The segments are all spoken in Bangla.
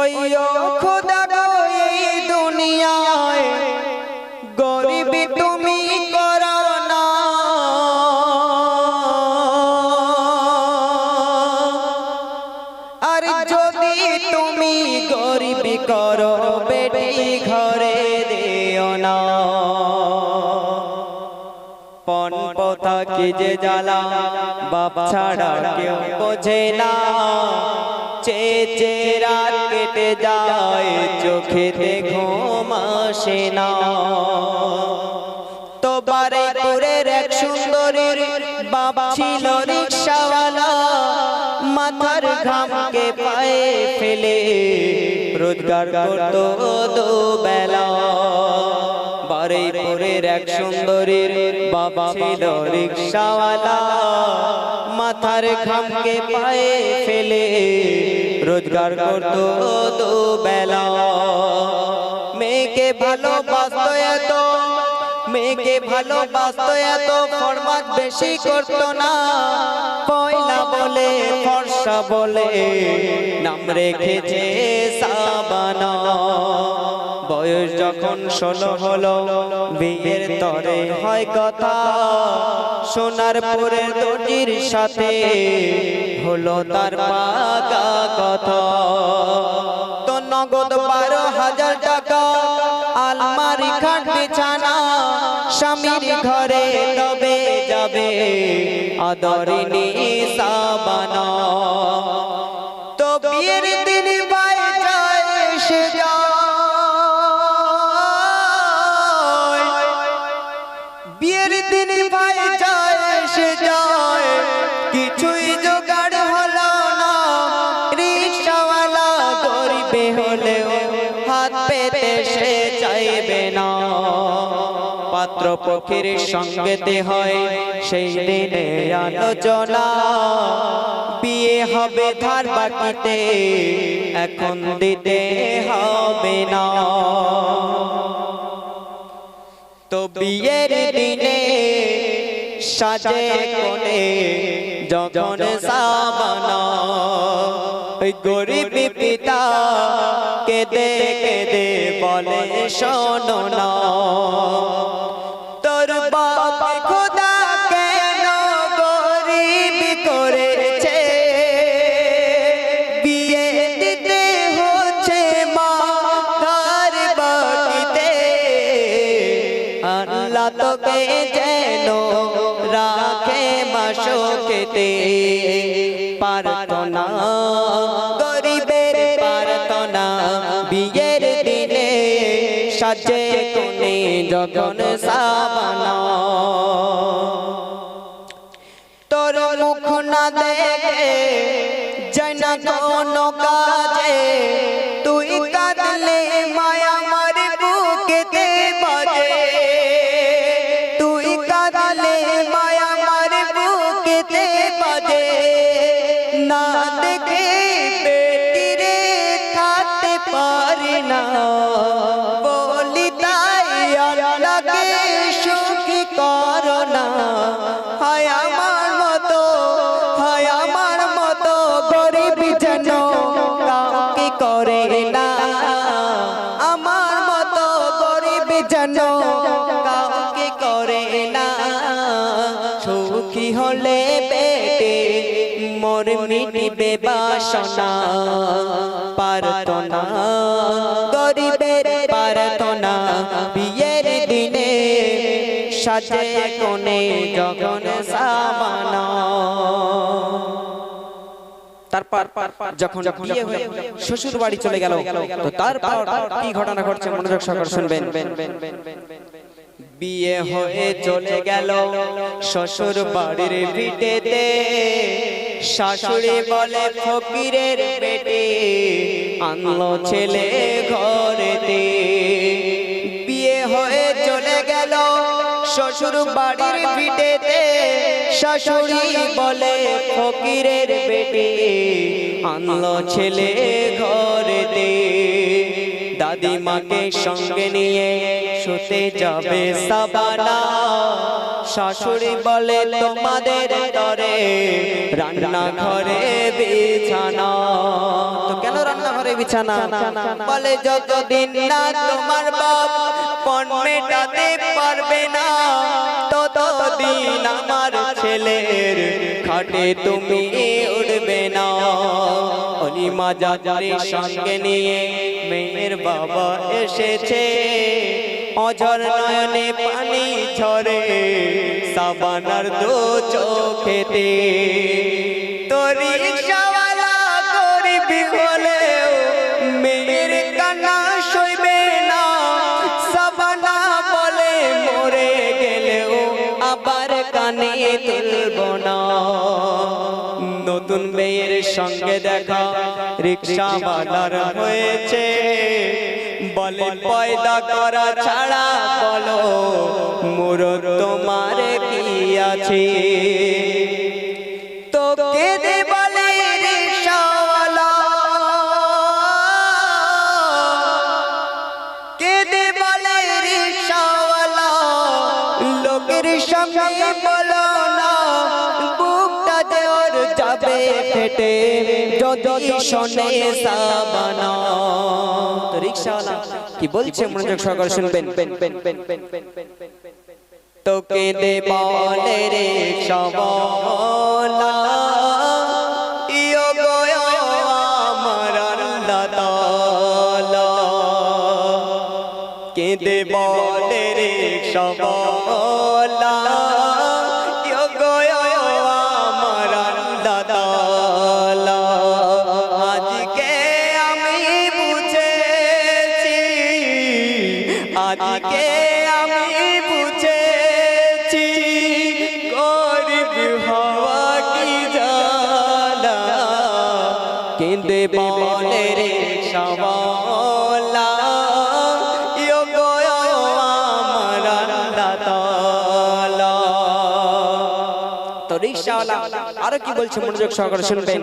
ওই খোদা গো এই দুনিয়ায়, গরিবি তুমি করো না। আর যদি তুমি গরিবি করো, বেটি ঘরে দিও না। পন পথা কি যে জ্বালা, বাপ ছাড়া কেউ বোঝে না। চে চে রাত কেটে যায় চোখেতে ঘুম আসে না। তো বারে পুরের এক সুন্দরীর বাবা ছিল রিক্সাওয়ালা, মাথার ঘামকে পায়ে ফেলে, রোজগার করতো দু বেলা বারুইপুরের এক সুন্দরীর বাবা ছিল রিক্সাওয়ালা, মাথার ঘামকে পায়ে রোজগার করতো। দুবেলা। মেয়েকে ভালোবাসতো এত, মেয়েকে ভালোবাসতো এত, ফরমাত বেশি করতো না। পয়লা বলে, ফর্সা বলে, নাম রেখেছে সাবানা। বয়স যখন ষোলো হলো, বিয়ের তরে হয় কথা। সোনার পরের দর্জির সাথে হলো তার পাকা কথা। তো নগদ বারো হাজার টাকা, আলমারি খাট বিছানা স্বামীর ঘরে তবে যাবে আদরিনী সাবানা। তো বিয়ের দিন কিছুই জোগাড় হলো না, রিক্সাওয়ালা গরিবে হলেও হাত পেতে সে চাইবে না। পাত্র পক্ষের সঙ্গেতে হয় সেই দিনে আলোচনা। বিয়ে হবে, ধার বাকিতে এখন দিতে হবে না। তো বিয়ের দিনে সাজে কোনে যখন সাবানা ওই গরিব পিতা কেঁদে কেঁদে বলে শোনো না তোর বাপ গরিবের পারতো না বিয়ের দিনে সাজে কোনে যখন সাবানা। তোর মুখ না দেখে যাই না কোনো কাজে সুখী হলে পেটে মোর মিটিবে বাসনা। পারত না গরিবের পারত না বিয়ের দিনে সাজে কোনে সাবানা তারপর শ্বশুর বাড়ি চলে গেল তারপর কি ঘটনা ঘটছে মনোযোগ সহকারে শুনবেন। বিয়ে হয়ে চলে গেল, শ্বশুর বাড়ির ভিটেতে। শাশুড়ি বলে, ফকিরের বেটে আনলো ছেলে ঘরেতে। বিয়ে হয়ে চলে গেল, শ্বশুর বাড়ির ভিটেতে। শাশুড়ি বলে, ফকিরের বেটে আনলো ছেলে ঘরেতে। দাদিমাকে সঙ্গে নিয়ে শুতে যাবে সাবানা। শাশুড়ি বলে তোমাদের তরে রান্না ঘরে বিছানা। তো কেন রান্না ঘরে বিছানা? বলে যতদিন না তোমার বাপ পণ মেটাতে পারবে না ততদিন আমার ছেলের খাটে তুমি উঠবে না। অনিমা যাত্রীর সঙ্গে নিয়ে মেয়ের বাবা এসেছে। অঝর নয়নে পানি ঝরে, সাবানার দু চোখেতে। তোরি না। সাবানা বলে আবার তুলব না। নতুন মেয়ের সঙ্গে দেখা, রিক্সা রিক্সাওয়ালার হয়েছে। বলে পয়দা করা ছাড়া বলো মোর তোমার কি আছে? ফেটে যদি শোনে সাবানা। তো রিক্সাওয়ালা, কি বলছে? মনোযোগ সহকারে শুনবেন। তোকে দে বলে রে সবলা আজকে আমি বুঝেছি গরিব হওয়া কি জানা। কেঁদে বলে রে সবালা আরও কি বলছে মনোযোগ সহকারে শুনবেন?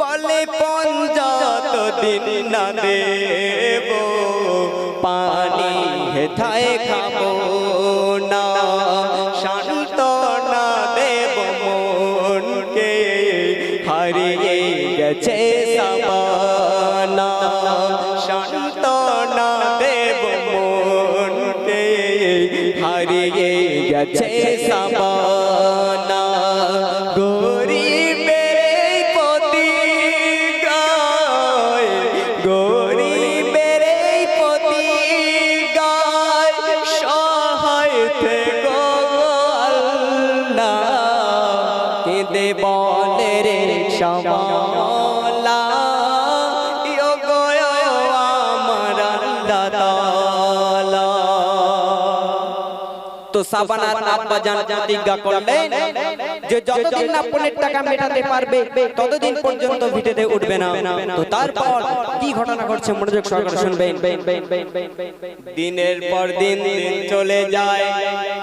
বলে পঞ্জাত দিন না পানি ใช่ค่ তো সাবানার আব্বা জান প্রতিজ্ঞা করলেন যে যতদিন না পনেরো টাকা মেটাতে পারবে ততদিন পর্যন্ত ভিটেতে উঠবে না। তো তারপর কি ঘটনা ঘটছে মনোযোগ সহকারে শুনবেন। দিনের পর দিন দিন চলে যায়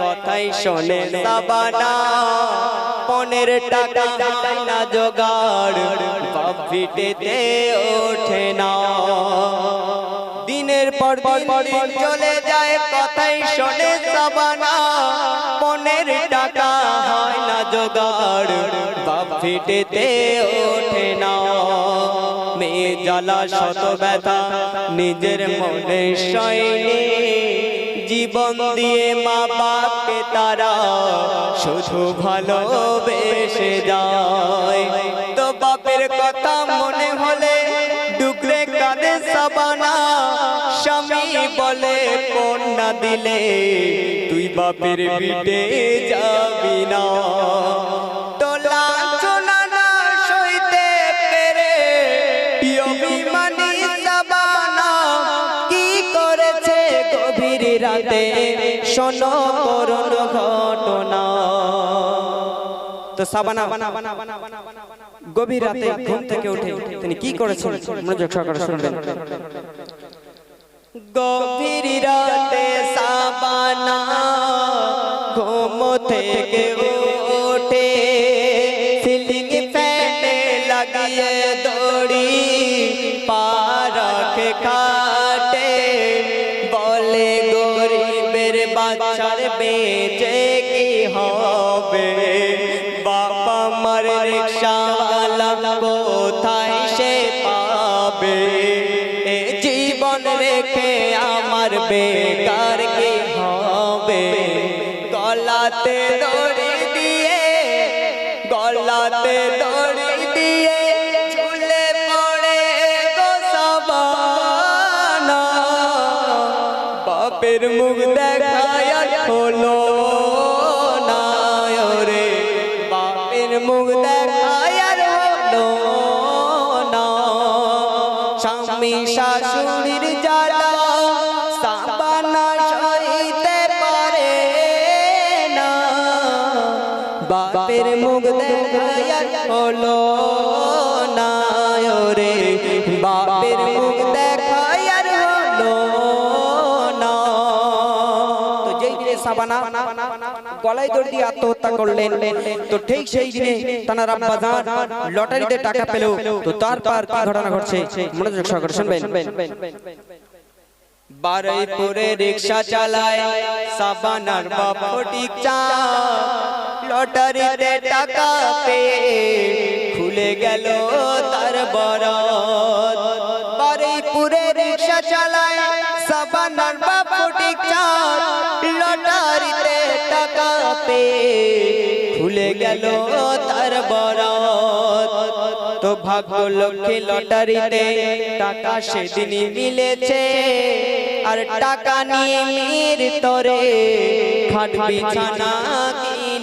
কথাই শোনে সাবানা। পনেরো টাকা না জোগাড় বাপ ভিটেতে ওঠে না। দিনের পর দিন চলে যায় কথাই শোনে টাকা হয় না জোগাড়। ফিটেতে ওঠে না। মেয়ে জ্বালা, শত ব্যথা, নিজের মনে জীবন দিয়ে মা বাপকে তারা শুধু ভালোবেসে যায়। তো বাপের কথা মনে হলে ডুকরে কাঁদে সাবানা। স্বামী বলে দিলে তুই বাপের বিটে যাবি না। রাতে? শোনো ঘটনা। তো সাবানা, গভীর রাতে ঘুম থেকে উঠে তিনি কি করেছেন? মনোযোগ সহকারে শুনবেন। গভীর রাতে সাবানা ঘুম থেকে উঠে সিলিং ফ্যানে লাগিয়ে দড়ি পারক খাটে। বলে, গরিবের বাচ্চার বেঁচে কি হবে? বাবা মার রিক্সাওয়ালা কোথায় সে পাবে? বেকার কি হবে। গলাতে দড়ি দিয়ে, গলাতে দড়ি দিয়ে ঝুলে পড়ে গোসাবানা বাপের মুখ দেখায় হলো হলো না রে বাপের মুখ আর হলো না তো যেই দিনে সাবানা, গলায় দড়ি দিয়ে আত্মহত্যা করলেন, তো ঠিক সেই দিনে তানার আব্বা লটারিতে টাকা পেল। তো তারপর কি ঘটনা ঘটছে? মনোযোগ সহকারে শুনবেন। বারুইপুরে রিক্সা চালায় সাবানার বাপ ফটিক চা লটারিতে টাকা পেয়ে খুলে গেল তার বরত বারুইপুরে রিক্সা চালায় সাবানার বাপ ফটিক চা লটারিতে টাকা পেয়ে খুলে গেল তার বরত তো ভাগ্য লক্ষ্মী লটারিতে টাকা সেদিনই মিলেছে। আর টাকা নিয়ে মেয়ের তরে খাট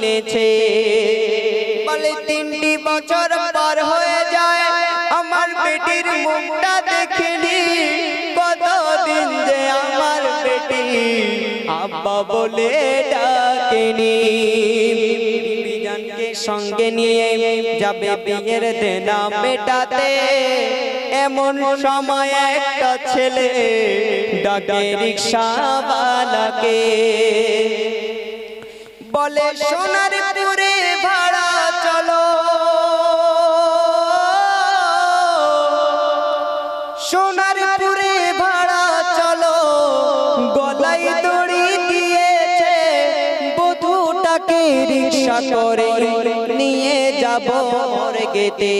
কিনেছে বলে তিনটি বছর পার হয়ে যায়। আমার বেটির মুখটা দেখিনি। কতদিন যে আমার বেটি আব্বা বলে ডাকেনি। সঙ্গে নিয়ে যাবে বিয়ের দেনা মেটাতে। এমন সময় একটা ছেলে ডাকে রিক্সাওয়ালাকে। বলে সোনার পুরে ভাড়া চলো। সোনার পুরে ভাড়া চলো। গলায় দড়ি দিয়েছে। বধুটাকে রিক্সা করে নিয়ে যাব গেতে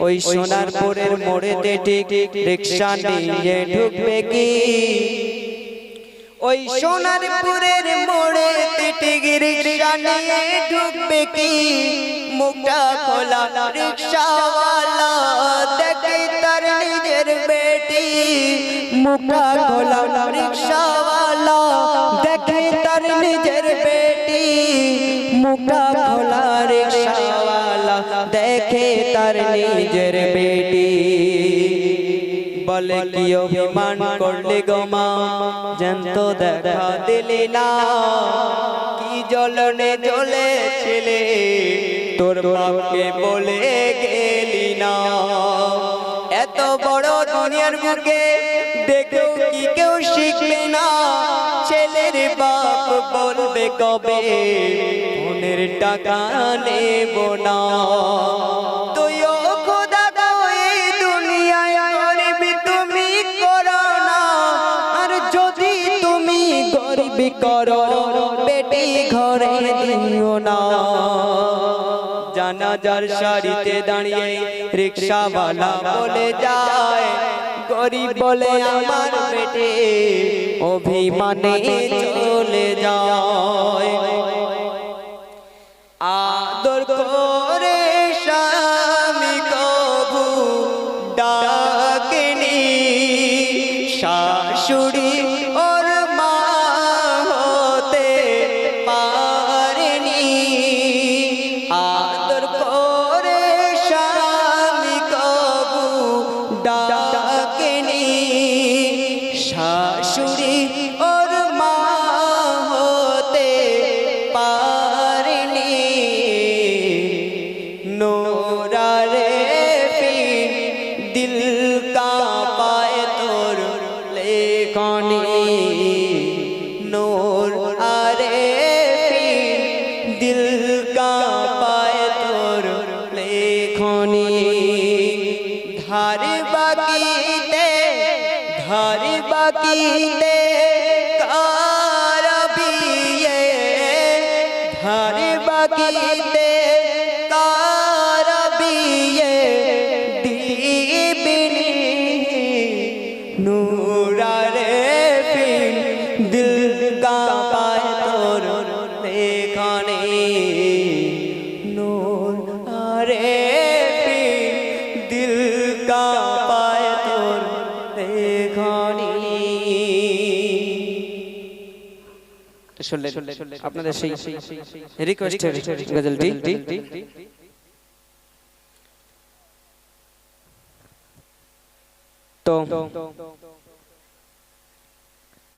ওই সোনার সোনারপুরের মোড়েতে ঠিক রিক্সা নিয়ে ঢুকবে কি? ওই সোনারপুরের মোড়ে ঠিক রিক্সা নিয়ে ঢুকবে কি? মুখটা খোলা রিক্সাওয়ালা দেখে তার নিজের বেটি। মুখটা খোলা রিক্সাওয়ালা দেখে তার নিজের বেটি। মুখটা খোলা রিক্সাওয়ালা দেখে তার নিজের বেটি। বলে কি অভিমান করলে গোমা জ্যান্ত দেখা দিলি না। কি জ্বলনে জ্বলে ছেলে তোর বাপকে বলে গেলি না। এত বড় দুনিয়ার বুকে দেখেও কি কেউ শিখবে না। ছেলের বাপ বলবে কবে? ফোনের টাকা নেব না। ঘরে দিও না। জানাজার শাড়িতে দাঁড়িয়ে রিক্সাওয়ালা বলে যায় গরিব বলে আমার পেটে অভিমানে চলে যায়। আদর বাকিতে কারবিয়ে ঘর বাকিতে কারবিয়ে দিবিনি নূরারে ফিল দিল কা শুনলেন আপনাদের সেই রিকোয়েস্টের গজলটি তো